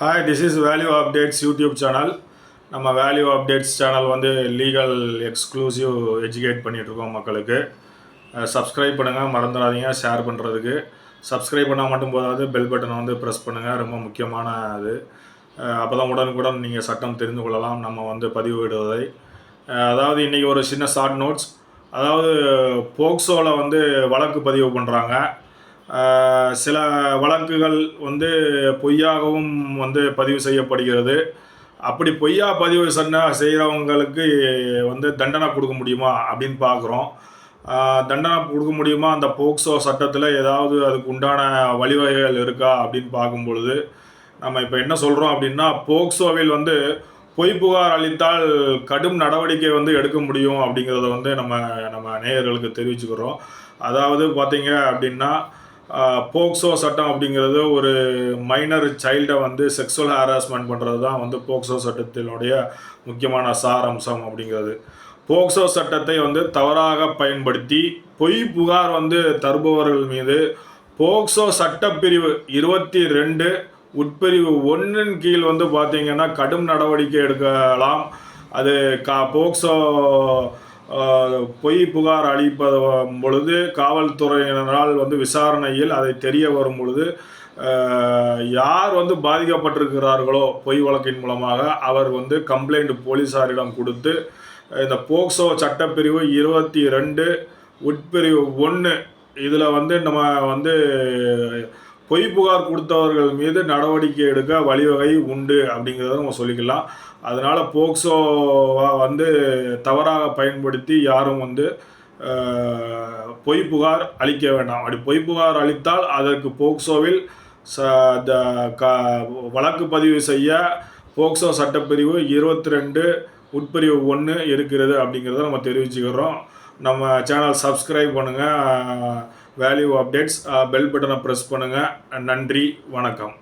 Hi this is value updates YouTube channel நம்ம value updates channel வந்து legal exclusive educate பண்ணிகிட்ருக்கோம் மக்களுக்கு. Subscribe பண்ணுங்கள் மறந்துடாதீங்க ஷேர் பண்ணுறதுக்கு சப்ஸ்கிரைப் பண்ணால் மட்டும் போதாது பெல் பட்டனை வந்து ப்ரெஸ் பண்ணுங்கள் ரொம்ப முக்கியமான இது. அப்போ தான் உடனுக்குடன் நீங்கள் சட்டம் தெரிந்து கொள்ளலாம் நம்ம வந்து பதிவு விடுவதை அதாவது இன்றைக்கி ஒரு சின்ன ஷார்ட் நோட்ஸ் அதாவது போக்சோவில் வந்து வழக்கு பதிவு பண்ணுறாங்க சில வழக்குகள் வந்து பொய்யாகவும் வந்து பதிவு செய்யப்படுகிறது. அப்படி பொய்யா பதிவு சொன்ன செய்கிறவங்களுக்கு வந்து தண்டனை கொடுக்க முடியுமா அப்படின்னு பார்க்குறோம் தண்டனை கொடுக்க முடியுமா? அந்த போக்சோ சட்டத்தில் ஏதாவது அதுக்கு உண்டான வழிவகைகள் இருக்கா அப்படின்னு பார்க்கும் பொழுது நம்ம இப்போ என்ன சொல்கிறோம் அப்படின்னா போக்சோவில் வந்து பொய் புகார் அளித்தால் கடும் நடவடிக்கை வந்து எடுக்க முடியும் அப்படிங்கிறத வந்து நம்ம நம்ம நேயர்களுக்கு தெரிவிச்சுக்கிறோம். அதாவது பார்த்தீங்க அப்படின்னா போக்சோ சட்டம் அப்படிங்கிறது ஒரு மைனர் சைல்டை வந்து செக்ஸுவல் ஹாராஸ்மெண்ட் பண்ணுறது தான் வந்து போக்சோ சட்டத்தினுடைய முக்கியமான சாரம்சம் அப்படிங்கிறது. போக்சோ சட்டத்தை வந்து தவறாக பயன்படுத்தி பொய் புகார் வந்து தருபவர்கள் மீது போக்சோ சட்டப்பிரிவு இருபத்தி ரெண்டு உட்பிரிவு ஒன்றின் கீழ் வந்து பார்த்தீங்கன்னா கடும் நடவடிக்கை எடுக்கலாம். அது கா போக்சோ பொய் புகார் அளிப்பது பொழுது காவல்துறையினரால் வந்து விசாரணையில் அதை தெரிய வரும் பொழுது யார் வந்து பாதிக்கப்பட்டிருக்கிறார்களோ பொய் வழக்கின் மூலமாக அவர் வந்து கம்ப்ளைண்ட் போலீஸாரிடம் கொடுத்து இந்த போக்சோ சட்டப்பிரிவு இருபத்தி ரெண்டு உட்பிரிவு ஒன்று இதில் வந்து நம்ம வந்து பொய் புகார் கொடுத்தவர்கள் மீது நடவடிக்கை எடுக்க வழிவகை உண்டு அப்படிங்கிறத நம்ம சொல்லிக்கலாம். அதனால் போக்சோவை வந்து தவறாக பயன்படுத்தி யாரும் வந்து பொய் புகார் அளிக்க வேண்டாம். அப்படி பொய் புகார் அளித்தால் அதற்கு போக்சோவில் ச த க வழக்கு பதிவு செய்ய போக்சோ சட்டப்பிரிவு இருபத்தி ரெண்டு உட்பிரிவு ஒன்று இருக்கிறது அப்படிங்கிறத நம்ம தெரிவிச்சுக்கிறோம். நம்ம சேனல் சப்ஸ்கிரைப் பண்ணுங்கள் வேல்யூ அப்டேட்ஸ் பெல் பட்டனை ப்ரெஸ் பண்ணுங்கள் நன்றி வணக்கம்.